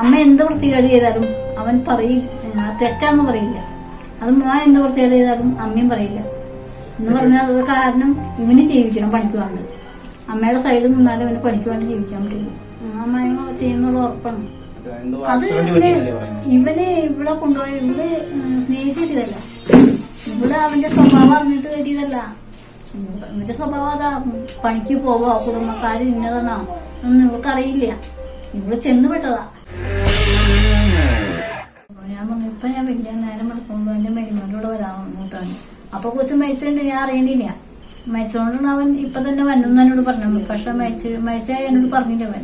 അമ്മ എന്ത് വൃത്തികേട് ചെയ്താലും അവൻ പറയും തെറ്റാന്ന് പറയില്ല. അത് മോൻ എന്ത് വൃത്തികേട് ചെയ്താലും അമ്മയും പറയില്ല. എന്ന് പറഞ്ഞാൽ അത് കാരണം ഇവന് ജീവിക്കണം പണിക്ക് വേണ്ടത്. അമ്മയുടെ സൈഡിൽ നിന്നാലും ഇവന് പണിക്ക് വേണ്ടി ജീവിക്കാൻ പറ്റുള്ളൂ. അമ്മ ചെയ്യുന്നുള്ള ഉറപ്പാണ്. അത് ഇവന് ഇവിടെ കൊണ്ടുപോയി ഇവൾ സ്നേഹിച്ചിട്ടില്ല ഇവിടെ അവന്റെ സ്വഭാവം അറിഞ്ഞിട്ട് കയറ്റിയതല്ല ഇവന്റെ സ്വഭാവം അതാ പണിക്ക് പോവോ കുടുംബക്കാര് ഇന്നതാണോ ഒന്നും ഇവക്കറിയില്ല ഇവൾ ചെന്ന് പെട്ടതാ. അപ്പൊ ഞാൻ പറഞ്ഞു ഇപ്പൊ ഞാൻ വലിയ നേരം എടുക്കുമ്പോ എന്റെ മരുമകളോട് വരാമെന്നിട്ടാണ് അപ്പൊ കൊച്ചു മരിച്ചിട്ടുണ്ട് ഞാൻ അറിയണ്ടില്ല മരിച്ചോണ്ടാണ് അവൻ ഇപ്പൊ തന്നെ വന്നു എന്നോട് പറഞ്ഞു. പക്ഷെ മരിച്ച് മരിച്ച എന്നോട് പറഞ്ഞില്ല അവൻ.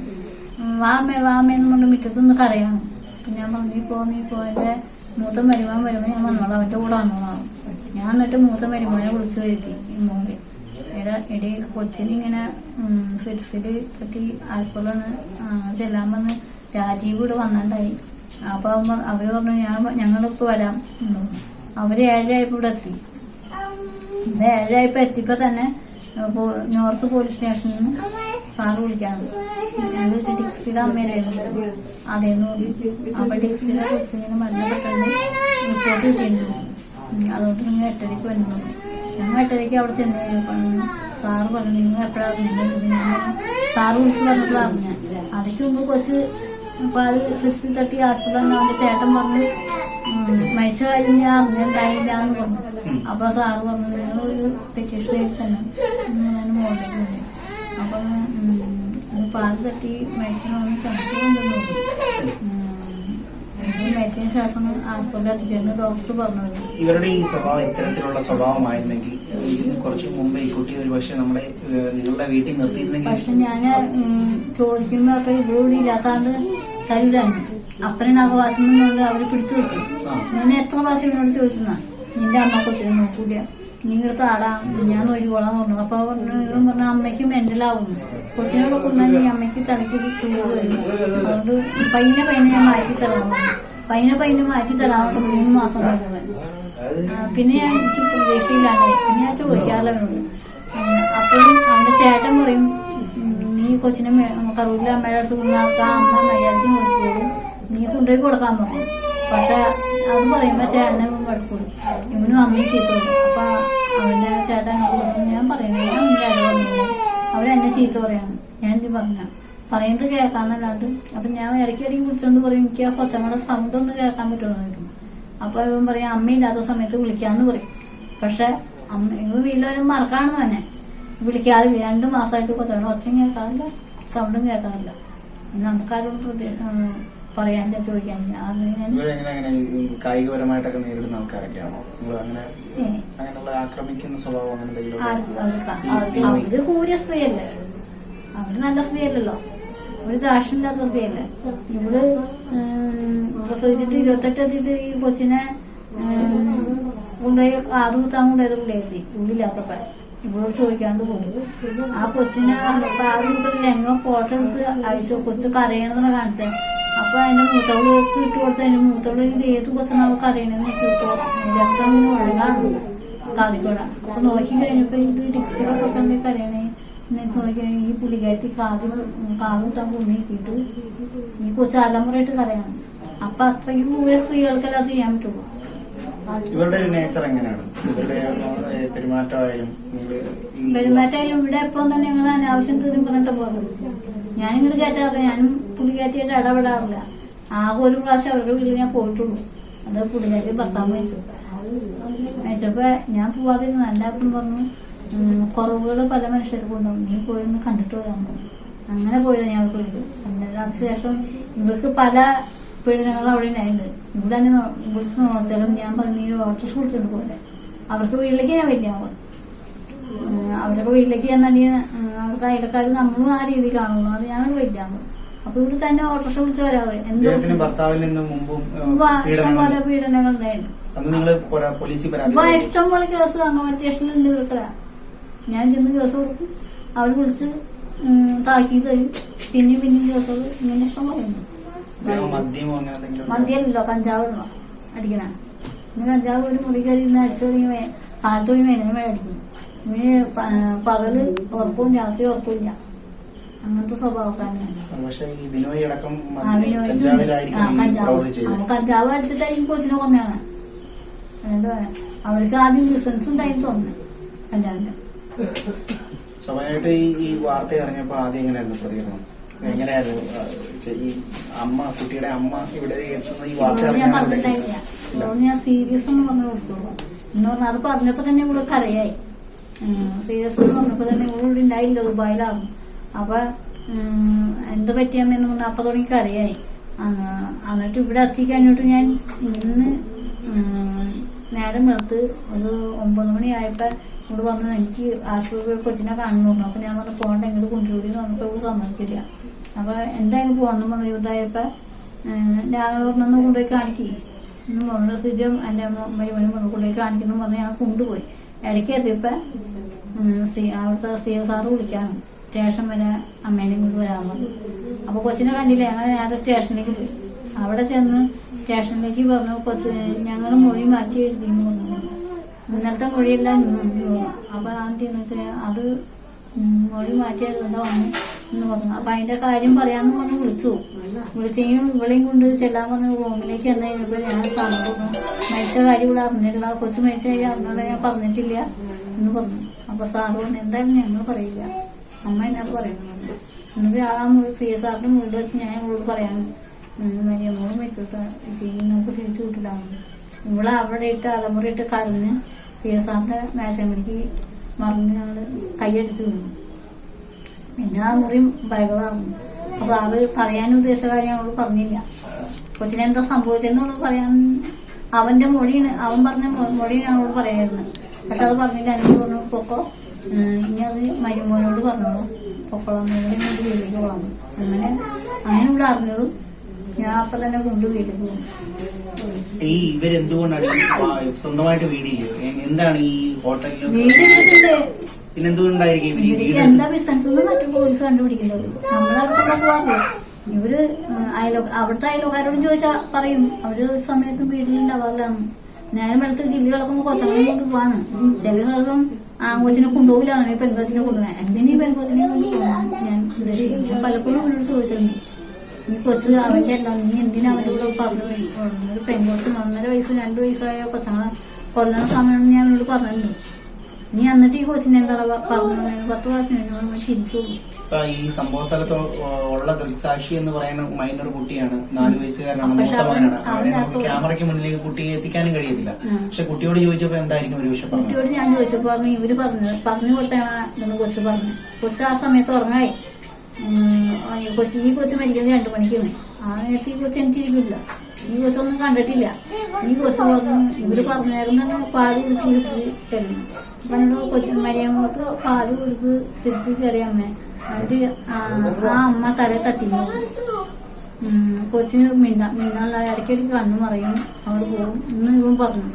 വാമേ വാമേ എന്ന് പറഞ്ഞു മിക്കത്തൊന്ന് കരയാണ്. ഞാൻ പറഞ്ഞു നീ പോ നീ പോ. മൂത്ത മരുമാൻ വരുമ്പോ ഞാൻ വന്നോളാം. അവന്റെ കൂടെ വന്നോളാം. ഞാൻ എന്നിട്ട് മൂത്ത മരുമാനെ വിളിച്ചു വരുത്തി മോളെ എടാ എടി കൊച്ചിനിങ്ങനെ സിരിസിൽ പറ്റി ആയപ്പോഴാണ് ചെല്ലാൻ വന്ന് രാജീവ് ഇവിടെ വന്നിട്ടുണ്ടായി. അപ്പൊ അവർ പറഞ്ഞു ഞാൻ ഞങ്ങളിപ്പോ വരാം. അവർ ഏഴായപ്പോ ഇവിടെ എത്തി. ഏഴായപ്പോ എത്തിപ്പോ തന്നെ നോർത്ത് പോലീസ് സ്റ്റേഷനിൽ നിന്ന് സാറ് വിളിക്കാണ് ഞങ്ങൾ ഡിക്സിയുടെ അമ്മയിലായിരുന്നു അതേന്ന് അപ്പൊ ഡിക്സിനെ കൊച്ചിങ്ങനെ മരണപ്പെട്ടുണ്ട് റിപ്പോർട്ട് ഉം, അതുകൊണ്ട് നിങ്ങൾ എട്ടരയ്ക്ക് വരുന്നു ഞങ്ങൾ എട്ടരയ്ക്ക് അവിടെ ചെന്ന് കഴിഞ്ഞപ്പോൾ സാറ് പറഞ്ഞു നിങ്ങൾ എപ്പോഴാണ് ഞാൻ സാറ് വിളിച്ച് പറഞ്ഞിട്ടുള്ള അറിഞ്ഞ അതിക്ക് മുമ്പ് കൊച്ച് പാൽ ഫ്രിഡ്ജിൽ തട്ടി അവന്റെ ചേട്ടൻ പറഞ്ഞു മരിച്ച കാര്യം ഞാൻ അറിഞ്ഞിട്ടുണ്ടായില്ല എന്ന് പറഞ്ഞു. അപ്പൊ സാറ് പറഞ്ഞു നിങ്ങൾ ഒരു പെറ്റീഷൻ എഴുതി തന്നെ ഞാൻ മോളിലേക്ക് പോയി അപ്പൊ അത് പാൽ തട്ടി മരിച്ചതിനൊന്നും സംശയമുണ്ടെന്ന് പറഞ്ഞു മരിച്ചതിന് ശേഷം ആർപ്പിൽ എത്തിച്ചെന്ന് ഡോക്ടർ പറഞ്ഞത്. ഇവരുടെ ഈ സ്വഭാവം ഇത്തരത്തിലുള്ള സ്വഭാവമായിരുന്നെങ്കിൽ കുറച്ച് മുമ്പ് ഈ കുട്ടി ഒരു പക്ഷെ നമ്മുടെ നിങ്ങളുടെ വീട്ടിൽ നിർത്തിയിരുന്നെങ്കിൽ പക്ഷെ ഞാൻ ചോദിക്കുമ്പോ ഒക്കെ ഇവിടെ ഇല്ലാത്താണ്ട് കരുതാണ് ആ വാസം എന്നുള്ളത് അവർ പിടിച്ചു വെച്ചു. നിന്നെ ഞാൻ എത്ര പ്രാവശ്യം ഇവനോട് ചോദിച്ചാ നിന്റെ അമ്മ കൊച്ചിനെ നോക്കൂല. നിങ്ങളുടെ ആടാം ഞാൻ നോക്കിക്കോളാൻ പറഞ്ഞു. അപ്പൊ പറഞ്ഞു പറഞ്ഞു അമ്മയ്ക്ക് മെന്റലാവുന്നു കൊച്ചിനോട് കൊണ്ടാൽ ഈ അമ്മയ്ക്ക് തലയ്ക്ക് ചൂട് വരും. അതുകൊണ്ട് പയ്യനെ പയ്യനെ ഞാൻ മാറ്റി തരാൻ പറഞ്ഞു പയ്യനെ പയ്യനെ മാറ്റി തരാൻ മൂന്ന് മാസം പിന്നെ ഞാൻ എനിക്ക് പ്രതീക്ഷയില്ലാണ്ടായി പിന്നെ ഞാൻ ചോദിക്കാറില്ല അവനോട്. ഉം, അപ്പോഴും അവന്റെ ചേട്ടൻ പറയും നീ കൊച്ചിനെ കറൂരിലെ അമ്മയുടെ അടുത്ത് കൊണ്ടാക്കാം അമ്മ മര്യാദയ്ക്ക് നോക്കിക്കോളും നീ കൊണ്ടുപോയി കൊടുക്കാൻ പറഞ്ഞു. പക്ഷെ അത് പറയുമ്പോ ചേട്ടനെ കിടക്കൂടും ഇവനും അമ്മയും ചീത്ത അപ്പൊ അവന്റെ ചേട്ടൻ ഞാൻ പറയുന്നത് ഞാൻ പറഞ്ഞില്ല അവരെന്നെ ചീത്ത പറയാണ്. ഞാൻ ഇത് പറഞ്ഞ പറയുന്നത് കേൾക്കാന്നല്ലാണ്ട് അപ്പൊ ഞാൻ ഇടയ്ക്ക് ഇടയ്ക്ക് വിളിച്ചോണ്ട് പറയും എനിക്ക് ആ കൊച്ചമ്മയുടെ സൗണ്ട് ഒന്ന് കേൾക്കാൻ പറ്റുമെന്നായിരുന്നു അപ്പൊ ഇവൻ പറയും അമ്മയില്ലാത്ത സമയത്ത് വിളിക്കാന്ന് പറയും. പക്ഷെ അമ്മ ഇങ്ങനെ വീട്ടിലും മറക്കാണെന്ന് തന്നെ വിളിക്കാറില്ല രണ്ടു മാസമായിട്ട് കൊച്ചാണ് ഒച്ചയും കേൾക്കാറില്ല. സൗണ്ടും കേൾക്കാറില്ല. നമുക്കാരും പറയാൻ കായികപരമായിട്ടൊക്കെ നേരിടുന്ന ആൾക്കാരൊക്കെയാണോ? അങ്ങനെ അങ്ങനെയുള്ള ആക്രമിക്കുന്ന സ്വഭാവം അങ്ങനെ അവർക്ക് അവർ കൂരിയ സ്ത്രീയല്ലേ. അവർ നല്ല സ്ത്രീയല്ലല്ലോ. ഒരു ദാഷില്ലാത്ത സ്ത്രീയല്ലേ. ഇവൾ പ്രസവിച്ചിട്ട് ഇരുപത്തെട്ട് എത്തിയിട്ട് ഈ കൊച്ചിനെ കൊണ്ടുപോയി ആറ് കുത്താൻ കൊണ്ടുപോയത് പുള്ളിയായിരുന്നു ഉള്ളില്ലാത്തപ്പോ. ഇവളോട് ചോദിക്കാണ്ട് പോകും ആ കൊച്ചിനെ കുത്തിട്ട് എങ്ങോ ഫോട്ടോ എടുത്ത് അയച്ചു. കൊച്ചു കരയണമെന്ന് കാണിച്ചേ. അപ്പൊ അതിന്റെ മൂത്തവൾ ഇട്ട് കൊടുത്ത് അതിന്റെ മൂത്തവൾ ഇത് ഏത് കൊച്ചാണ് അവൾക്ക് അറിയണമെന്ന് വെച്ചിട്ടോ രക്തം ഒഴുകാണ് കാതിക്കൂട. അപ്പൊ നോക്കി കഴിഞ്ഞപ്പോ ഇത് ടിക്സിലെ കൊച്ചണ്ടി കരയണേ. എന്ന് നോക്കി ഈ പുള്ളിക്കാരത്തി കാതി കാതും തമ്പ് ഉണ്ണിക്കിട്ട് ഈ കൊച്ചു അലമുറയിട്ട് കരയാണ്. അപ്പൊ അത്രയ്ക്ക് പോയ സ്ത്രീകൾക്കെല്ലാം ചെയ്യാൻ പറ്റുള്ളൂ. ഇവരുടെ ഒരു നേച്ചർ എങ്ങനെയാണ്? ഇവരുടെ പെരുമാറ്റമായാലും പെരുമാറ്റമായാലും ഇവിടെ എപ്പോ തന്നെ ഞങ്ങൾ അനാവശ്യം തീരും പറഞ്ഞിട്ട് പോകുന്നത് ഞാൻ ഇങ്ങോട്ട് കയറ്റാറില്ല ഞാനും കയറ്റിയിട്ട് ഇടപെടാറില്ല. ആകെ ഒരു പ്രാവശ്യം അവരുടെ വീട്ടിൽ ഞാൻ പോയിട്ടുള്ളൂ. അത് പുള്ളിക്കാരി ഭർത്താവ് മരിച്ചു. മരിച്ചപ്പോ ഞാൻ പോവാതിരുന്നു എന്റെ അപ്പം പറഞ്ഞു കുറവുകൾ പല മനുഷ്യർക്കും ഉണ്ടാവും. നീ പോയി കണ്ടിട്ട് വരാൻ അങ്ങനെ പോയത് ഞാൻ അവർക്ക് വിളിച്ചു അതിനുശേഷം ഇവർക്ക് പല പീഡനങ്ങൾ അവിടെ ഉണ്ടായിട്ടുണ്ട് ഇവിടെ തന്നെ വിളിച്ച് നോക്കിയാലും ഞാൻ പറഞ്ഞു വാട്ടർ ഓട്ടോസ് വിളിച്ചിട്ട് പോലെ അവർക്ക് വീട്ടിലേക്ക് ഞാൻ വലിയ ആവും അവരുടെ വീട്ടിലേക്ക് തന്നെ അവർക്ക് അയൽക്കാർ നമ്മളും ആ രീതി കാണുന്നു അത് ഞങ്ങൾ വരില്ലാന്ന് അപ്പൊ ഇവിടെ തന്നെ ഓട്ടോറിക്ഷ വിളിച്ച് വരാറ്. എന്തോ പോലെ പീഡനങ്ങൾ ഉണ്ടായിരുന്നു ഇഷ്ടം പോലെ കേസ് അംഗൻവാടി സ്റ്റേഷനിൽ ഉണ്ട് ഞാൻ ചെന്ന് കേസ് കൊടുക്കും അവർ വിളിച്ച് താക്കി തരും. പിന്നെയും പിന്നെയും കേസ് ഇങ്ങനെ ഇഷ്ടം അങ്ങനെ എന്തെങ്കിലും ഉണ്ടോ? മദ്യമല്ലോ കഞ്ചാവ് ഇടണം. അടിക്കണ. ഇന്ന് കഞ്ചാവ് ഒരു മുറി കയറി ഇന്ന് അടിച്ചു തുടങ്ങി കാലത്ത് തുടങ്ങി വരെ അടിക്കും. പ- പകൽ ഉറപ്പും രാത്രി ഉറപ്പില്ല അങ്ങനത്തെ സ്വഭാവക്കാരനാണ് കഞ്ചാവ്. അടിച്ചിട്ടായിരിക്കും കൊച്ചിനെ കൊന്നാണ് അവർക്ക് ആദ്യം ലൈസൻസ് ഉണ്ടായിരുന്നു തോന്നുന്നു കഞ്ചാവിന്റെ. സ്വാഭാവികമായിട്ട് ഈ ഈ വാർത്ത അറിഞ്ഞപ്പോ ആദ്യം എങ്ങനെയായിരുന്നു പ്രതികരണം? എങ്ങനെയായിരുന്നു? ആ, ചെ- ഈ അമ്മ കുട്ടിയുടെ അമ്മ ഇവിടെ ഈ വാർത്ത ഞാൻ സീരിയസ് എന്ന് പറഞ്ഞു വിളിച്ചോളൂ. എന്ന് പറഞ്ഞാൽ അത് പറഞ്ഞപ്പോ തന്നെ ഇവിടെ കരയായി. സീരിയസ് എന്ന് പറഞ്ഞപ്പോ തന്നെ ഇവിടെ ഉണ്ടായില്ല ദുബായിലാകും. അപ്പൊ എന്ത് പറ്റിയാമെന്ന് പറഞ്ഞാൽ അപ്പൊ തുടങ്ങി കരയായി. എന്നിട്ട് ഇവിടെ എത്തിക്കഴിഞ്ഞിട്ട് ഞാൻ ഇന്ന് നേരം വെളുത്ത് ഒരു ഒമ്പത് മണിയായപ്പോ ഇവിടെ വന്ന് എനിക്ക് ആശുപത്രി കൊച്ചിനെ കാണുന്നു അപ്പൊ ഞാൻ പറഞ്ഞു പോകണ്ട എങ്ങോട്ട് കൊണ്ടുപോയി നമുക്ക് സമ്മതിച്ചില്ല. അപ്പൊ എന്തായാലും പോകണം പറഞ്ഞു ഇതായപ്പോ ഞാൻ പറഞ്ഞു കൊണ്ടുപോയി കാണിക്കി. ഇന്ന് മോളുടെ സിജം എന്റെ മരുമനും കൊണ്ടുപോയി കാണിക്കുന്നു പറഞ്ഞ് ഞാൻ കൊണ്ടുപോയി. ഇടയ്ക്ക് എത്തിയപ്പോ സി- അവിടുത്തെ സി എസ് ആർ വിളിക്കാണ്. സ്റ്റേഷൻ വരെ അമ്മേനെയും കൊണ്ട് വരാൻ പറഞ്ഞു. അപ്പൊ കൊച്ചിനെ കണ്ടില്ല? ഞങ്ങൾ നേരെ സ്റ്റേഷനിലേക്ക് പോയി. അവിടെ ചെന്ന് സ്റ്റേഷനിലേക്ക് പറഞ്ഞു കൊച്ച് ഞങ്ങൾ മൊഴി മാറ്റി എഴുതി ഇന്നലത്തെ മൊഴിയെല്ലാം. അപ്പൊ ആദ്യം അത് മൊഴി മാറ്റി എഴുതണ്ട വന്നു എന്ന് പറഞ്ഞു. അപ്പൊ അതിന്റെ കാര്യം പറയാന്ന് പറഞ്ഞ് വിളിച്ചു. വിളിച്ചെങ്കിലും ഇവളെയും കൊണ്ട് ചെല്ലാൻ പറഞ്ഞ റൂമിലേക്ക് എന്ന് കഴിഞ്ഞപ്പോ ഞാൻ പറഞ്ഞു മരിച്ച കാര്യം ഇവിടെ അറിഞ്ഞിട്ടില്ല. കൊച്ചു മരിച്ച കാര്യം അറിഞ്ഞിട്ട് ഞാൻ പറഞ്ഞിട്ടില്ല എന്ന് പറഞ്ഞു. അപ്പൊ സാറ് പറഞ്ഞു എന്തായാലും ഞങ്ങൾ പറയില്ല. അമ്മ എന്നോട് പറയുന്നുണ്ട്. എന്നിട്ട് ആ സി എസ് ആറിന്റെ മുകളിൽ വെച്ച് ഞാൻ ഇവളോട് പറയാൻ മരിയമ്മോളും വെച്ചിട്ട് ചെയ്യും നമുക്ക് തിരിച്ചു കിട്ടില്ല ഇവിടെ അവിടെ ഇട്ട് അലമുറ ഇട്ട് കരഞ്ഞ് സി എസ് ആറിന്റെ മേശമണിക്ക് മറിഞ്ഞ് ഞങ്ങൾ കൈയടിച്ചു വീണു. പിന്നെ ആ മുറി ബൈബിളാകും അപ്പൊ അത് പറയാൻ ഉദ്ദേശിച്ച കാര്യം അവൾ പറഞ്ഞില്ല. കൊച്ചിനെന്താ സംഭവിച്ചെന്നുള്ളത് പറയാൻ അവന്റെ മൊഴിയാണ്. അവൻ പറഞ്ഞ മൊഴിയാണ് അവളോട് പറയായിരുന്നു പക്ഷെ അത് പറഞ്ഞില്ല. എനിക്ക് പറഞ്ഞു പൊക്കോ ഇനി അത് മരുമോനോട് പറഞ്ഞു പൊക്കോളാം. കൊണ്ട് വീട്ടിലേക്ക് പോകാം അങ്ങനെ അങ്ങനെ ഇവിടെ അറിഞ്ഞത് ഞാൻ അപ്പൊ തന്നെ കൊണ്ട് വീട്ടിലേക്ക് പോകും ഈ ഇവരെന്തുകൊണ്ടാണ് സ്വന്തമായിട്ട് വീടില്ലേ? എന്താണ് ഈ ഹോട്ടലിൽ വീട് വീട്ടിൽ പിന്നെ ഇവർ ഈ ഇവർക്ക് എന്താ ബിസിനസ് മറ്റു പോലീസ് കണ്ടുപിടിക്കുന്നത് നമ്മളവിടെ പോവാറില്ല ഇവർ അയലോ അവിടുത്തെ അയലോക്കാരോട് ചോദിച്ചാൽ പറയും അവർ സമയത്തും വീട്ടിലുണ്ടാവാറില്ലാണ് നേരം വെള്ളത്തിൽ കിള്ളി കിടക്കുമ്പോ കൊച്ചങ്ങളെ കൊണ്ട് പോവാണ് ചില ദിവസം ആങ്കൊച്ചിനെ കൊണ്ടുപോകില്ല അങ്ങനെ പെങ്കൊച്ചിനെ കൊണ്ടുപോകണം എന്തിനാ ഈ പെങ്കൊച്ചിനെ ഞാൻ ഉദ്ദേശിക്കുന്നത് ഞാൻ പലപ്പോഴും അവരോട് ചോദിച്ചിരുന്നു ഈ കൊച്ചു അവന്റെ അല്ല. നീ എന്തിനാ അവന്റെ കൂടെ പറഞ്ഞു ഒരു പെങ്കൊച്ച് ഒന്നര വയസ്സ് രണ്ട് വയസ്സായ കൊച്ചങ്ങളെ കൊല്ലണ സമയം ഞാൻ അവനോട് പറഞ്ഞിട്ടുണ്ട്. നീ എന്നിട്ട് ഈ കോച്ചിനെ എന്താ പറഞ്ഞു പത്ത് ചിരിക്കുള്ളൂ ഇപ്പൊ ഈ സംഭവ സ്ഥലത്ത് ഉള്ള ദൃക്സാക്ഷി എന്ന് പറയുന്ന മൈനർ കുട്ടിയാണ്. നാല് വയസ്സുകാരനാണ്. മൂത്തമാനാണ് മൂത്ത മകനാണ് അവൻ- അവനെ നമുക്ക് ക്യാമറയ്ക്ക് മുന്നിലേക്ക് കുട്ടിയെ എത്തിക്കാനും കഴിയത്തില്ല. പക്ഷെ കുട്ടിയോട് ചോദിച്ചപ്പോ എന്തായിരിക്കും ഒരു വിഷയം കുട്ടിയോട് ഞാൻ ചോദിച്ചപ്പോ ഇവർ പറഞ്ഞു പറഞ്ഞു കൊടുത്താണ് കൊച്ചു പറഞ്ഞു. കൊച്ചു ആ സമയത്ത് ഉറങ്ങായി. കൊച്ചു ഈ കൊച്ചു മരിക്കുന്നത് രണ്ടു മണിക്ക്. ആ നേരത്തെ ഈ കൊച്ചു എനിക്കിരിക്കില്ല ഈ കൊച്ചൊന്നും കണ്ടിട്ടില്ല. ഈ കൊച്ചു പറഞ്ഞു ഇവർ പറഞ്ഞായിരുന്നു പാൽ കുടിച്ച് കഴിഞ്ഞു. അപ്പൊ എന്നോട് കൊച്ചു മരിയമ്മക്ക് പാൽ കുടിച്ച് ചിരിച്ച് ചെറിയ അമ്മ. എന്നിട്ട് ആ അമ്മ തല ഉം, കൊച്ചിന് മിണ്ട മിണ്ടാനുള്ള ഇടയ്ക്കിടയ്ക്ക് കണ്ണു മറയും അവിടെ പോകും ഇന്ന് ഇവൻ പറഞ്ഞു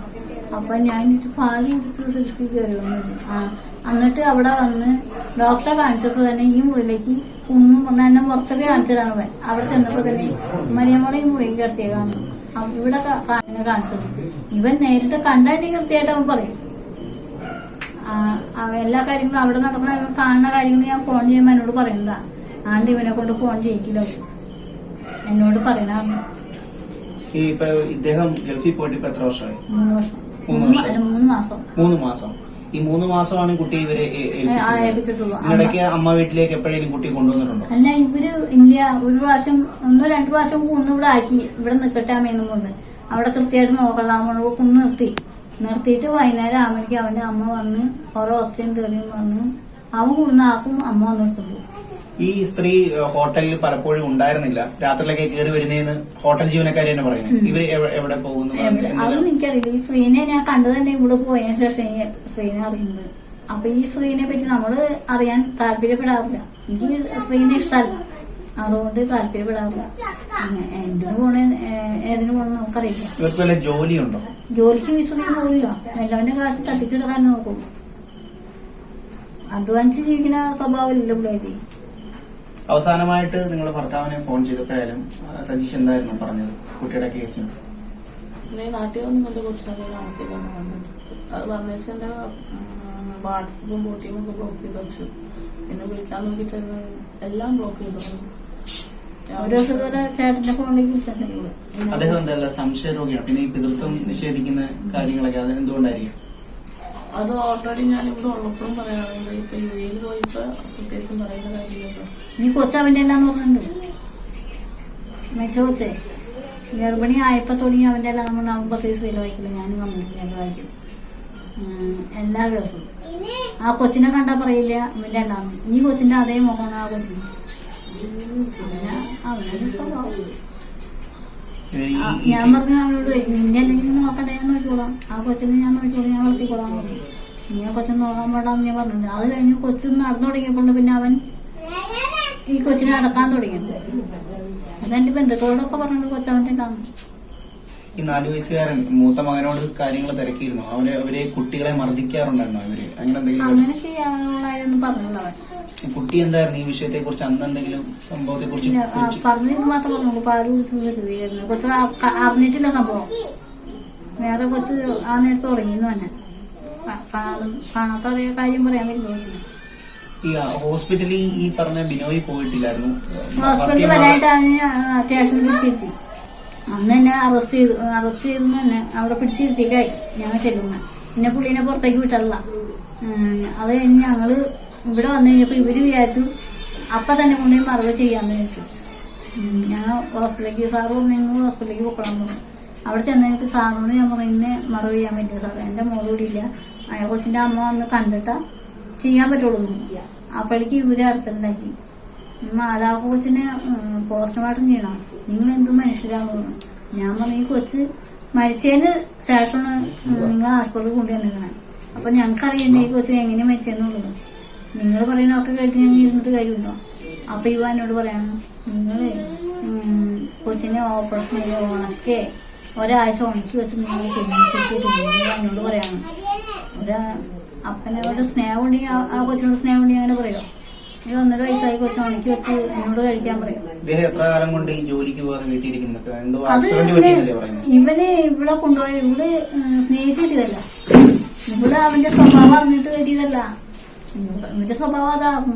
അപ്പൊ ഞാൻ പാൽ കുടിച്ച് ചിരിച്ച് കയറിയൊന്നുമില്ല എന്നിട്ട് അവിടെ വന്ന് ഡോക്ടറെ കാണിച്ചപ്പോ തന്നെ ഈ മുറിയിലേക്ക് കുന്നും എന്നെ പുറത്തൊക്കെ കാണിച്ചതാണ് അവൻ അവിടെ ചെന്നപ്പോ തന്നെ മരിയമ്മളെ ഈ മുറിയിൽ കിടത്തിയ കാണുന്നു ഇവിടെ കാണിച്ചത്. ഇവൻ നേരിട്ട് കണ്ടാണ്ടി കൃത്യമായിട്ട് അവൻ പറയും. എല്ലാ കാര്യങ്ങളും അവിടെ നടക്കുന്ന കാണുന്ന കാര്യങ്ങൾ ഞാൻ ഫോൺ ചെയ്യുമ്പോൾ എന്നോട് പറയുന്നതാ. ആണ്ട് ഇവനെ കൊണ്ട് ഫോൺ ചെയ്യിക്കില്ല. എന്നോട് പറയണ ഈ ഇദ്ദേഹം ഗൾഫിൽ പോയിട്ട് ഇപ്പൊ എത്ര വർഷമായി? മൂന്ന് മാസം. മൂന്ന് മാസം. ഈ മൂന്ന് മാസമാണ് കുട്ടി ഇവരെ ഇടയ്ക്ക് അമ്മ. വീട്ടിലേക്ക് എപ്പോഴേലും കുട്ടി കൊണ്ടുവന്നിട്ടുണ്ടോ? അല്ല ഇവർ ഇല്ല ഒരു പ്രാവശ്യം ഒന്നോ രണ്ടു പ്രാവശ്യം ഇവിടെ ആക്കി. ഇവിടെ നിൽക്കട്ടെ അമ്മയെന്നും കൊണ്ട് അവിടെ കൃത്യമായിട്ട് നോക്കണം കുന്നു നിർത്തി. നിർത്തിയിട്ട് വൈകുന്നേരം ആകുമ്പോഴേക്കും അവന്റെ അമ്മ വന്ന് ഓരോ ഒച്ചയും തെറിയും വന്ന് അവൻ കുന്നാക്കും അമ്മ വന്നിട്ടുള്ളൂ ഈ സ്ത്രീ ഹോട്ടലിൽ പലപ്പോഴും ഉണ്ടായിരുന്നില്ല. രാത്രിയിലൊക്കെ കയറി വരുന്നതെന്ന് ഹോട്ടൽ ജീവനക്കാരി തന്നെ പറയുന്നത് ഇവർ എവിടെ പോകുന്നു അതൊന്നും എനിക്കറിയില്ല. ഈ സ്ത്രീനെ ഞാൻ കണ്ടു തന്നെ ഇവിടെ പോയതിനു ശേഷം സ്ത്രീനെ അറിയുന്നത്. അപ്പൊ ഈ സ്ത്രീനെ പറ്റി നമ്മൾ അറിയാൻ താല്പര്യപ്പെടാറില്ല. എനിക്ക് സ്ത്രീനെ ഇഷ്ടമല്ല. അതുകൊണ്ട് താല്പര്യപ്പെടാറില്ല. എന്തിനു പോണേ ഏതിനു പോണെന്ന് നമുക്കറിയില്ല. ജോലിയുണ്ടോ? ജോലിക്ക് വിശ്രമം ശ്രീ പോയില്ല എല്ലാവരുടെ കാശ് തട്ടിച്ചെടുക്കാൻ നോക്കും. അധ്വാനിച്ച് ജീവിക്കുന്ന സ്വഭാവം ഇല്ല പിള്ളേര് അവസാനമായിട്ട് നിങ്ങൾ ഭർത്താവിനെ ഫോൺ ചെയ്തപ്പോഴായാലും ആ, സജീഷ് എന്തായിരുന്നു പറഞ്ഞത് കുട്ടിയുടെ കേസിന്? നാട്ടിൽ ഒന്നും അത് പറഞ്ഞു എന്റെ വാട്സപ്പും ബോട്ടിയും ഒക്കെ ബ്ലോക്ക് ചെയ്ത് വെച്ചു. പിന്നെ വിളിക്കാൻ നോക്കിയിട്ടായിരുന്നു എല്ലാം ബ്ലോക്ക് ചെയ്തു. അദ്ദേഹം എന്തല്ല സംശയ രോഗിയാണ് പിന്നെ ഈ പിതൃത്വം നിഷേധിക്കുന്ന കാര്യങ്ങളൊക്കെ അത് എന്തുകൊണ്ടായിരിക്കും അത് ഓൾറെഡി ഞാൻ ഇവിടെ ഉള്ളപ്പോഴും പറയാറുണ്ട് ഇപ്പൊ യു എയിൽ പോയിപ്പോ പ്രത്യേകിച്ചും പറയുന്ന കാര്യമില്ലല്ലോ. നീ കൊച്ചവന്റെ എല്ലാം പറഞ്ഞിട്ടുണ്ട് മെച്ച കൊച്ചേ ഗർഭിണി ആയപ്പോ തുടങ്ങി അവന്റെ എല്ലാം നമ്മൾ അവൻ പത്ത് ദിവസം ഇതിൽ വായിക്കില്ല. ഞാനും കമ്മ്യൂണിറ്റി വായിക്കും. എല്ലാ ദിവസവും. ആ കൊച്ചിനെ കണ്ടാ പറയില്ല. അവന്റെ എല്ലാം. ഈ കൊച്ചിന്റെ അതേ മുഖമാണ് ആ കൊച്ചിന്. പിന്നെ ഞാൻ പറഞ്ഞു അവനോട് നിന്റെ അല്ലെങ്കിൽ നോക്കട്ടെ ഞാൻ നോക്കിക്കോളാം. ആ കൊച്ചിനെ ഞാൻ നോക്കിക്കോളാം ഞാൻ വളർത്തിക്കോളാം. പറഞ്ഞു നീ ആ കൊച്ചിനെ നോക്കാൻ പാടാന്ന് ഞാൻ പറഞ്ഞിട്ടുണ്ട്. അത് കഴിഞ്ഞ് കൊച്ചു നടന്നു തുടങ്ങിയപ്പോൾ പിന്നെ അവൻ ഈ കൊച്ചിനെ അടക്കാൻ തുടങ്ങി. അതെന്റെ ബന്ധുക്കളോടൊക്കെ പറഞ്ഞത് കൊച്ചവന്റെ ഉണ്ടാകും ഈ നാലു വയസ്സുകാരൻ മൂത്ത മകനോട് കാര്യങ്ങൾ തിരക്കിയിരുന്നു. അവരെ അവരെ കുട്ടികളെ മർദ്ദിക്കാറുണ്ടായിരുന്നോ അവർ അങ്ങനെ എന്തെങ്കിലും അങ്ങനെ അവൻ ഈ കുട്ടി എന്തായിരുന്നു ഈ വിഷയത്തെ കുറിച്ച് അന്ന് എന്തെങ്കിലും സംഭവത്തെ കുറിച്ച്? ഇല്ല, മാത്രം പറഞ്ഞു പാൽ സ്ഥിരീകരിക്കുന്നു കൊച്ചു അറിഞ്ഞിട്ടില്ല സംഭവം. വേറെ കൊച്ച് ആ നേരത്ത് തുടങ്ങിയെന്ന് തന്നെ കാണാത്ത ഒരേ കാര്യം പറയാൻ പറ്റില്ല ഈ ഹോസ്പിറ്റലിൽ ഈ പറഞ്ഞ ബിനോയി പോയിട്ടില്ലായിരുന്നു. ഹോസ്പിറ്റലിൽ വരായിട്ട് അവന് സ്റ്റേഷനിൽ പിടിച്ചിരുത്തി. അന്ന് തന്നെ അറസ്റ്റ് ചെയ്തു അറസ്റ്റ് ചെയ്തു തന്നെ അവിടെ പിടിച്ചിരുത്തിക്കായി ഞങ്ങൾ ചെല്ലുന്ന പിന്നെ പുള്ളീനെ പുറത്തേക്ക് വിട്ടല്ല അത് കഴിഞ്ഞ് ഞങ്ങൾ ഇവിടെ വന്നു കഴിഞ്ഞപ്പോ ഇവർ വിചാരിച്ചു അപ്പൊ തന്നെ കൊണ്ടുപോയി മറവ് ചെയ്യാന്ന് വെച്ചു ഞാൻ ഹോസ്പിറ്റലിലേക്ക് സാറ് പറഞ്ഞു ഹോസ്പിറ്റലിലേക്ക് പോക്കണം പറഞ്ഞു. അവിടെ ചെന്നതിന് സാറിനോട് ഞാൻ പറഞ്ഞു ഇന്നെ മറവ് ചെയ്യാൻ പറ്റില്ല സാർ എന്റെ മോൾ അയ കൊച്ചിന്റെ അമ്മ വന്ന് കണ്ടിട്ടാ ചെയ്യാൻ പറ്റുള്ളൂ എന്ന്. അപ്പോഴേക്ക് ഇവർ അടച്ചിട്ടുണ്ടാക്കി. മാലാവ് കൊച്ചിനെ പോസ്റ്റ്മോർട്ടം ചെയ്യണം? നിങ്ങൾ എന്തും മനുഷ്യരാന്ന് പറഞ്ഞു ഞാൻ പറഞ്ഞു ഈ കൊച്ച് മരിച്ചതിന് ശേഷമാണ് നിങ്ങൾ ആശുപത്രി കൊണ്ടുവന്നിരിക്കണേ. അപ്പൊ ഞങ്ങൾക്ക് അറിയണ്ടേ ഈ കൊച്ചിനെ എങ്ങനെ മരിച്ചെന്നുള്ളത് നിങ്ങൾ പറയുന്നതൊക്കെ കേട്ട് ഞങ്ങൾ ഇരുന്നിട്ട് കാര്യമുണ്ടോ? അപ്പൊ ഇവ എന്നോട് പറയാണ് നിങ്ങൾ ഉം, കൊച്ചിനെ ഓപ്പറേഷൻ ചെയ്ത് ഉണക്കെ ഒരാഴ്ച ഉണക്കി വെച്ച് നിങ്ങൾ എന്നോട് പറയാണ്. ഒരു അപ്പനെ ഒരു സ്നേഹം ഉണ്ടെങ്കിൽ ആ- കൊച്ചിനോട് സ്നേഹം ഉണ്ടെങ്കിൽ അങ്ങനെ പറയോ? ഈ ഒന്നര വയസ്സായി കൊച്ചിനെ ഉണക്കി വെച്ച് എന്നോട് കഴിക്കാൻ പറയും? ഇദ്ദേഹം എത്ര കാലം കൊണ്ട് ഈ ജോലിക്ക് പോകാതെ വീട്ടിലിരിക്കുന്നത്? എന്തോ ആക്സിഡന്റ് പറ്റിയെന്നല്ലേ പറയുന്നത്? ഇവനെ ഇവിടെ കൊണ്ടുപോയ ഇവൾ സ്നേഹിച്ചിട്ടില്ല ഇവിടെ അവന്റെ സ്വഭാവം അറിഞ്ഞിട്ട് കെട്ടിയതല്ല. ഇവ- ഇവന്റെ സ്വഭാവം അതാണ്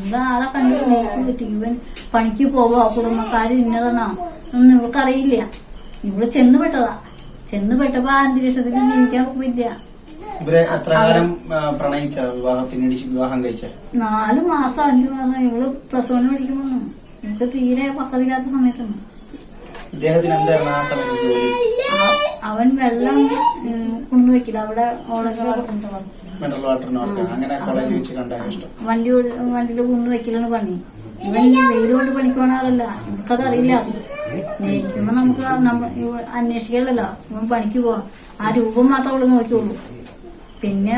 ഇവ ആളെ കണ്ട് സ്നേഹിച്ച് കിട്ടി ഇവൻ പണിക്ക് പോവോ? കുടുംബക്കാര് ഇന്നതാണോ? ഒന്നും ഇവക്കറിയില്ല ഇവൾ ചെന്ന് പെട്ടതാ. ചെന്ന് പെട്ടപ്പോ ആ അന്തരീക്ഷത്തിൽ ജീവിക്കാൻ പറ്റില്ല ഇവരെ എത്ര കാലം ആ, പ്രണയിച്ച വിവാഹം പിന്നീട് വിവാഹം കഴിച്ച? നാല് മാസം അഞ്ചു മാസം ഇവൾ പ്ലസ് വൺ പഠിക്കുമ്പോ എനിക്ക് തീരെ പക്കതില്ലാത്ത സമയത്താണ്. ഇദ്ദേഹത്തിന് എന്തായിരുന്നു ആ സമയത്ത് ജോലി? ആ- അവൻ വെള്ളം കൊണ്ടുവയ്ക്കില്ല. അവിടെ ഓളൊക്കെ മിനറൽ വാട്ടറിനൊക്കെ അങ്ങനെ കോളേജ് വെച്ച് കണ്ട ഇഷ്ടം. വണ്ടി വണ്ടിയിൽ കൊണ്ടു വെക്കലാണ് പണി. ഇവൻ വെയിൽ കൊണ്ട് പണിക്കോണ ആളല്ല. നമുക്കത് അറിയില്ല. ജയിക്കുമ്പോ നമുക്ക് അന്വേഷിക്കലല്ലോ ഇവൻ പണിക്ക് പോവാം. ആ രൂപം മാത്രം അവൾ നോക്കിയുള്ളൂ. പിന്നെ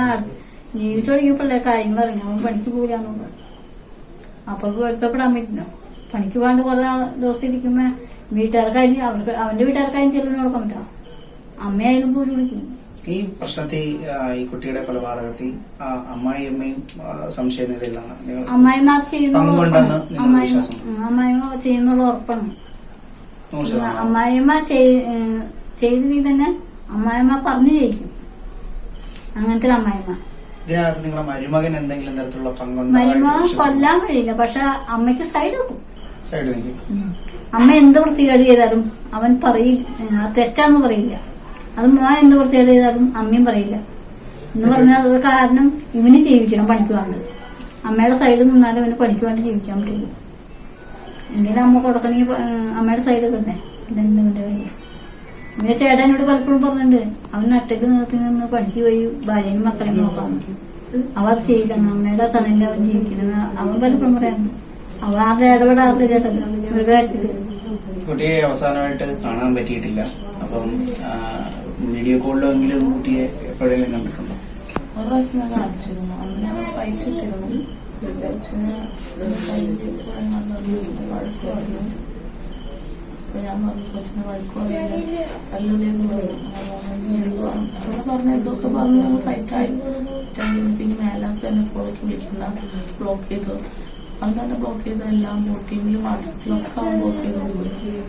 ജീവിച്ചു തുടങ്ങിയപ്പോഴേ കാര്യങ്ങൾ അറിഞ്ഞു അവൻ പണിക്ക് പോകില്ലാന്നുള്ളത് അപ്പൊ വെക്കപ്പെടാൻ പറ്റില്ല. പണിക്ക് പോകാണ്ട് കുറെ ദിവസം ഇരിക്കുമ്പോ വീട്ടുകാർക്കാരും അവർക്ക് അവന്റെ വീട്ടുകാർക്കാരും ചെല്ലുന്ന കൊടുക്കാൻ പറ്റാം അമ്മയായാലും പോലും വിളിക്കും. ഈ പ്രശ്നത്തിൽ ഈ കുട്ടിയുടെ കൊലപാതകത്തിൽ അമ്മായിയമ്മയും സംശയ നിലയിലാണ്. അമ്മായിമ്മ ചെയ്യുന്ന ചെയ്യുന്നുള്ള ഉറപ്പാണ്. അമ്മായിമ്മ വിശ്വാസം? ഉം, അമ്മായിമ്മ ചെയ്യുന്നുള്ള ഉറപ്പാണ്. നൂറ് ശതമാനം. അമ്മായിമ്മ ചെയ്- ഏഹ് ചെയ്ത തന്നെ അമ്മായിമ്മ പറഞ്ഞു ചെയ്യിക്കും അങ്ങനത്തെ അമ്മായിമ്മ ഇതിനകത്ത് നിങ്ങളെ മരുമകൻ എന്തെങ്കിലും തരത്തിലുള്ള പങ്കുണ്ട് മരുമകൻ കൊല്ലാൻ കഴിയില്ല. പക്ഷെ അമ്മയ്ക്ക് സൈഡ് വെക്കും. സൈഡ് നിൽക്കും അമ്മ എന്ത് വൃത്തികേട് ചെയ്താലും അവൻ പറയില്ല തെറ്റാന്ന് പറയില്ല. അത് മോൻ എന്ത് വൃത്തികേട് ചെയ്താലും അമ്മയും പറയില്ല. എന്ന് പറഞ്ഞാൽ അത് കാരണം ഇവന് ജീവിക്കണം പണിക്ക് വേണ്ടത് അമ്മയുടെ സൈഡിൽ നിന്നാലും ഇവന് പണിക്ക് വേണ്ടി ജീവിക്കാൻ പറ്റുള്ളൂ. എന്തെങ്കിലും അമ്മ കൊടുക്കണമെങ്കിൽ അമ്മയുടെ സൈഡിൽ തന്നെ ഇതെന്നെ ഇവന്റെ കാര്യം? ഇവന്റെ ചേട്ടനോട് പലപ്പോഴും പറഞ്ഞിട്ടുണ്ട് അവൻ ഒറ്റയ്ക്ക് നിർത്തി നിന്ന് പണിക്ക് പോയി ഭാര്യയും മക്കളെയും നോക്കാൻ. അവ അത് ചെയ്യില്ലെന്ന് അമ്മയുടെ തണലിൽ അവൻ ജീവിക്കണം. അവൻ പലപ്പോഴും പറയാറുണ്ട്. അവൻ ആകെ ഇടപെടാത്ത ചേട്ടൻ. ഒരു കാര്യത്തിൽ. കുട്ടിയെ അവസാനമായിട്ട് കാണാൻ പറ്റിയിട്ടില്ല. അപ്പം വീഡിയോ കോളിലെങ്കിലും കുട്ടിയെ എപ്പോഴെങ്കിലും കണ്ടിട്ടുണ്ടോ? ഒരു പ്രാവശ്യം ഞാൻ കാണിച്ചിരുന്നു. അന്ന് ഞാൻ ഫൈറ്റ് ഇട്ടിരുന്നു നല്ലൊരു വഴക്ക് പറഞ്ഞു. അപ്പൊ ഞാൻ പറഞ്ഞു കൊച്ചിന് വഴക്ക് പറഞ്ഞു. അങ്ങനെ എന്തോ പറഞ്ഞ എന്തൊക്കെ പറഞ്ഞു. ഞങ്ങൾ ഫൈറ്റായി പിന്നെ മേലാക്ക് എന്നെ പുറകെ വിളിക്കണ്ട. ബ്ലോക്ക് ചെയ്തു. അന്ന് തന്നെ ബ്ലോക്ക് ചെയ്ത എല്ലാം ബോട്ടിങ്ങിലും വാട്സപ്പിലൊക്കെ ബ്ലോക്ക് ചെയ്തു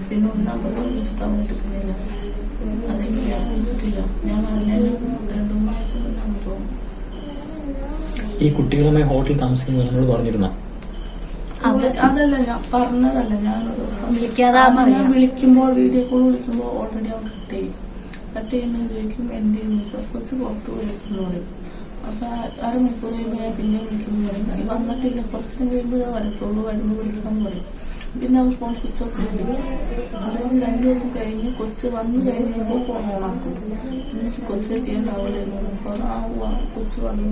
പിന്നെ ഒരു നമ്പർ വിളിച്ചിട്ട് അവൻ എടുക്കുന്നില്ല അതെനിക്ക് ഞാൻ വിളിച്ചിട്ടില്ല ഞാൻ പറഞ്ഞ രണ്ടു മൂന്ന് ആഴ്ച മുന്നേ തോന്നുന്നു ഈ കുട്ടികളുമായി ഹോട്ടലിൽ താമസിക്കുന്ന നമ്മൾ പറഞ്ഞിരുന്ന? അത് അതല്ല ഞാൻ പറഞ്ഞതല്ല. ഞാൻ വിളിക്കാതെ ഞാൻ. വിളിക്കുമ്പോൾ വീഡിയോ കോൾ വിളിക്കുമ്പോൾ ഓൾറെഡി അവൻ കട്ട് ചെയ്യും. കട്ട് ചെയ്യുമ്പോൾ ചോദിക്കും എന്ത് ചെയ്യുന്നു കൊച്ച് പുറത്ത് വിളിക്കുന്നു പറയും അപ്പൊ അരമണിക്കൂർ കഴിയുമ്പോൾ ഞാൻ പിന്നെ വിളിക്കുമ്പോൾ പറയും. വന്നിട്ടില്ല കുറച്ചും കഴിയുമ്പോഴേ വരത്തുള്ളൂ വരുമ്പോൾ വിളിക്കാൻ പറയും. പിന്നെ അവർ ഫോൺ സ്വിച്ച് ഓഫ് ചെയ്തു. അതുകൊണ്ട് രണ്ടു ദിവസം കഴിഞ്ഞ് കൊച്ച് വന്നു കഴിഞ്ഞപ്പോൾ ഫോൺ ഓണാക്കും എനിക്ക് കൊച്ചു എത്തിയുണ്ടാവില്ലെന്ന് അപ്പോൾ ആ കൊച്ച് വന്നു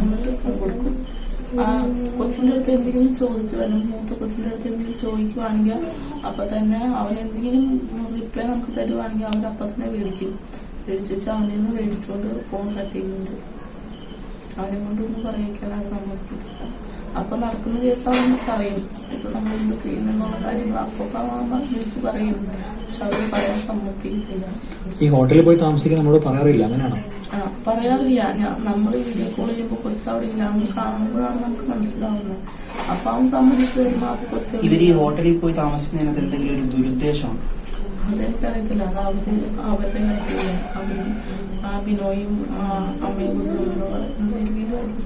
എന്നിട്ട് ഫോൺ കൊടുക്കും. ആ കൊച്ചിന്റെ അടുത്ത് എന്തെങ്കിലും ചോദിച്ചു വരും മൂത്ത കൊച്ചിന്റെ അടുത്ത് എന്തെങ്കിലും ചോദിക്കുവാണെങ്കിൽ അപ്പൊ തന്നെ അവൻ എന്തെങ്കിലും റിപ്ലൈ നമുക്ക് തരുവാണെങ്കിൽ അവൻ അപ്പൊ തന്നെ മേടിക്കും മേടിച്ചു അവനിൽ നിന്ന് മേടിച്ചുകൊണ്ട് ഫോൺ കട്ട് ചെയ്യുന്നുണ്ട്. അവനെ കൊണ്ടൊന്നും അത് സമ്മതിക്കില്ല അപ്പൊ നടക്കുന്ന കേസ് പറയും. ഇപ്പൊ നമ്മൾ എന്ത് ചെയ്യുന്നുള്ള കാര്യങ്ങൾ അപ്പൊ വിളിച്ച് പറയും. പക്ഷെ അവർ പറയാൻ സമ്മതിക്കില്ല ഈ ഹോട്ടലിൽ പോയി താമസിക്കാൻ നമ്മൾ പറയാറില്ല അങ്ങനെയാണോ? ആ പറയാറില്ല. ഞാൻ നമ്മൾ വീഡിയോ കോൾ ചെയ്യുമ്പോൾ കൊച്ചു അവിടെ ഇല്ല അവൻ കാണുമ്പോഴാണ് നമുക്ക് മനസ്സിലാവുന്നത്. അപ്പൊ അവൻ സമ്മതിച്ചു തരുമ്പോ കൊച്ചു ഇവർ ഈ ഹോട്ടലിൽ പോയി താമസിക്കുന്നതിനകത്ത് എന്തെങ്കിലും ഒരു ദുരുദ്ദേശമുണ്ട് അതെനിക്കറിയത്തില്ല. അത് അവർ അവരുടെ കാര്യമില്ല അവർ ആ ബിനോയും ആ അമ്മയും കൂടി നമ്മളോട്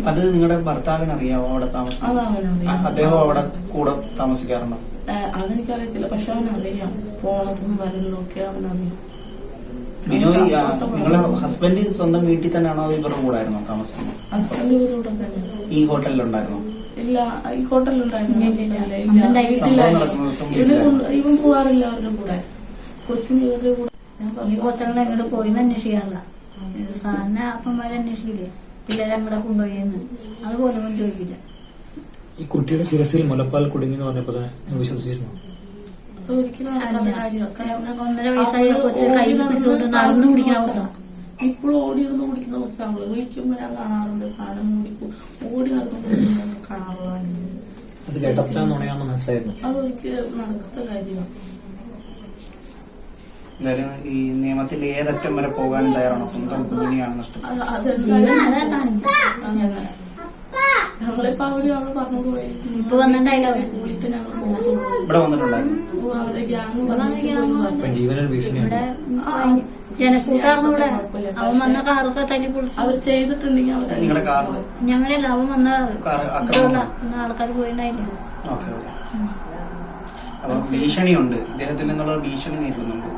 അത് നിങ്ങളുടെ ഭർത്താവിന് അറിയാമോ അവിടെ അത് അവനറിയാം. അദ്ദേഹം അവിടെ കൂടെ താമസിക്കാറുണ്ടോ? അതെനിക്കറിയത്തില്ല. പക്ഷെ അവനറിയാം. പോണതും വരുന്നതും ഒക്കെ അവനറിയാം. ബിനോയ് ആ, നിങ്ങളെ ഹസ്ബൻഡ് സ്വന്തം വീട്ടിൽ തന്നെയാണോ അതോ ഇവരുടെ കൂടെ ആയിരുന്നോ താമസിക്കുന്നത്? ഹസ്ബൻഡ് തന്നെ ഈ ഹോട്ടലിലുണ്ടായിരുന്നോ ഇല്ല ഈ ഹോട്ടലിലുണ്ടായിരുന്നു ഇല്ല, ഇല്ല. ഇല്ല, അന്നുണ്ടായില്ല. സംഭവം വീട്ടിലായിരുന്നു. നടക്കുന്ന ദിവസം ഇവന് വീട്ടിലായിരുന്നു. കൊണ്ട്- ഇവൻ പോവാറില്ല അവരുടെ കൂടെ. കൊച്ചിന് ഇവരുടെ കൂടെ ഞാൻ ഈ പറഞ്ഞു കൊച്ചങ്ങളെ എങ്ങോട്ട് പോയിന്ന് അന്വേഷിക്കാറില്ല. ഇത് സാറിനെ അപ്പന്മാരെ അന്വേഷിക്കില്ലേ? പിള്ളേരെ അങ്ങോട്ട് കൊണ്ടുപോയെന്ന്. അതുപോലെ ഒന്നും ചോദിക്കില്ല. ഈ കുട്ടിയുടെ ശിരസിൽ മുലപ്പാൽ കുടുങ്ങി എന്ന് പറഞ്ഞപ്പോ തന്നെ വിശ്വസിച്ചിരുന്നു. അത് ഒരിക്കലും നടക്കാത്ത കാര്യമാണ്. കാരണം ഒന്നര വയസ്സായ അവൾ കൊച്ച് ഓടി കൈ നടന്ന് പിടിച്ചുകൊണ്ട് നടന്നു കുടിക്കുന്ന കൊച്ചാണ് ഇപ്പോഴും ഓടി കുടിക്കുന്ന കൊച്ചാണ് അവൾ ഞാൻ കാണാറുണ്ട്. സാധനം കുടിക്കും ഓടി നടന്ന് കുടിക്കുന്ന കാണാറുള്ളതാണ് അത് കേട്ടപ്പോൾ നുണയാണെന്ന് മനസ്സിലായിരുന്നു. അത് ഒരിക്കലും നടക്കാത്ത കാര്യമാണ്. എന്തായാലും ഈ നിയമത്തിൽ ഏതറ്റം വരെ പോകാനും തയ്യാറാണോ? സ്വന്തം കുഞ്ഞിനെയാണ് നഷ്ടം. ഞങ്ങളിപ്പോ അവർ അവിടെ പറഞ്ഞു പോയി ഇപ്പൊ വന്നിട്ടുണ്ടായില്ല അവർ. കൂടിയിട്ട് ഞങ്ങൾ പോകുന്നു ഇവിടെ വന്നിട്ടുണ്ടായിരുന്നു. അവരെ ഗ്യാങ് ഇവിടെ പറഞ്ഞു gang ജീവനൊരു ഭീഷണിയാണ്. ഇവിടെ ജനക്കൂട്ടാർന്നു ഇവിടെ. അവൻ വന്ന കാറൊക്കെ തല്ലി പൊളിച്ചു. അവർ ചെയ്തിട്ടുണ്ടെങ്കിൽ അവരെ നിങ്ങളുടെ കാറിൽ ഞങ്ങളല്ല അവൻ വന്ന കാർ ആൾക്കാർ അപ്പൊ ഭീഷണിയുണ്ട്. ഇദ്ദേഹത്തിൽ നിന്നുള്ള ഭീഷണി നേരിടുന്നുണ്ട്.